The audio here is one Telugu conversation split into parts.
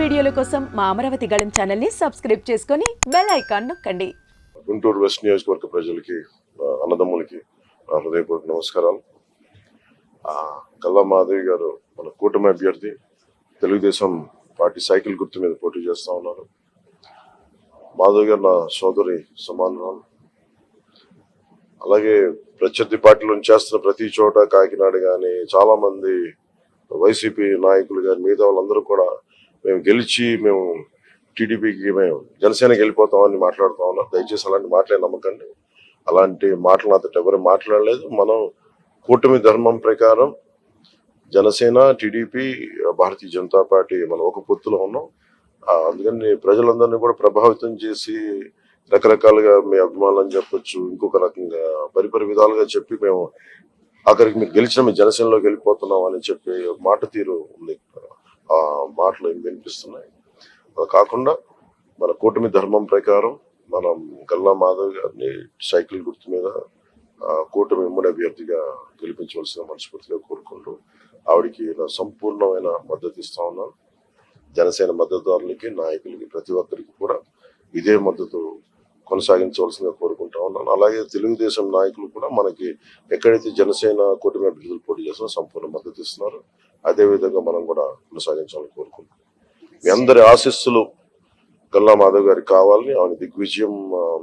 వీడియోల కోసం మా అమరావతి గళం ఛానల్ని సబ్స్క్రైబ్ చేసుకొని బెల్ ఐకాన్ నొక్కండి. గుంటూరు వెస్ట్ నియోజకవర్గ ప్రజలకి అన్నదమ్ములకి నా హృదయపూర్వక నమస్కారాలు. కల్లా మాధవి గారు మన కూటమి అభ్యర్థి తెలుగుదేశం పార్టీ సైకిల్ గుర్తు మీద పోటీ చేస్తా ఉన్నారు. మాధవి గారు నా సోదరి సమానురాలు. అలాగే ప్రత్యర్థి పార్టీలో చేస్తున్న ప్రతి చోట కాకినాడ కానీ చాలామంది వైసీపీ నాయకులు కానీ మిగతా వాళ్ళందరూ కూడా మేము గెలిచి మేము టీడీపీకి మేము జనసేనకి వెళ్ళిపోతామని మాట్లాడుతా ఉన్నాం. దయచేసి అలాంటి మాటలే నమ్మకండి. అలాంటి మాటలు అంతటి ఎవరు మాట్లాడలేదు. మనం కూటమి ధర్మం ప్రకారం జనసేన టీడీపీ భారతీయ జనతా పార్టీ మనం ఒక పొత్తులో ఉన్నాం. అందుకని ప్రజలందరినీ కూడా ప్రభావితం చేసి రకరకాలుగా మీ అభిమానులు అని చెప్పొచ్చు ఇంకొక రకంగా పరిపరి విధాలుగా చెప్పి మేము అక్కడికి మీరు గెలిచిన మీ జనసేనలోకి వెళ్ళిపోతున్నాం అని చెప్పి మాట తీరు ఉంది. మాటలు ఏం వినిపిస్తున్నాయి? అలా కాకుండా మన కూటమి ధర్మం ప్రకారం మనం గల్లా మాధవ్ గారిని సైకిల్ గుర్తు మీద కూటమి ఉమ్మడి అభ్యర్థిగా గెలిపించవలసిన మనస్ఫూర్తిగా కోరుకుంటూ ఆవిడికి నా సంపూర్ణమైన మద్దతు ఇస్తా ఉన్నాను. జనసేన మద్దతుదారులకి నాయకులకి ప్రతి ఒక్కరికి కూడా ఇదే మద్దతు కొనసాగించవలసిందిగా కోరుకుంటా ఉన్నాను. అలాగే తెలుగుదేశం నాయకులు కూడా మనకి ఎక్కడైతే జనసేన కూటమి అభ్యర్థులు పోటీ చేస్తున్నా సంపూర్ణ మద్దతు ఇస్తున్నారు. అదేవిధంగా మనం కూడా కొనసాగించాలని కోరుకుంటున్నాం. మీ అందరి ఆశీస్సులు గల్లా మాధవ్ గారికి కావాలని ఆమె దిగ్విజయం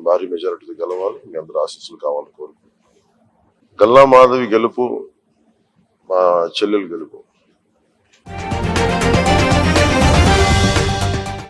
భారీ మెజారిటీ గెలవాలి. మీ అందరి ఆశీస్సులు కావాలని కోరుకుంటున్నాం. గల్లా మాధవి గెలుపు మా చెల్లెలు గెలుపు.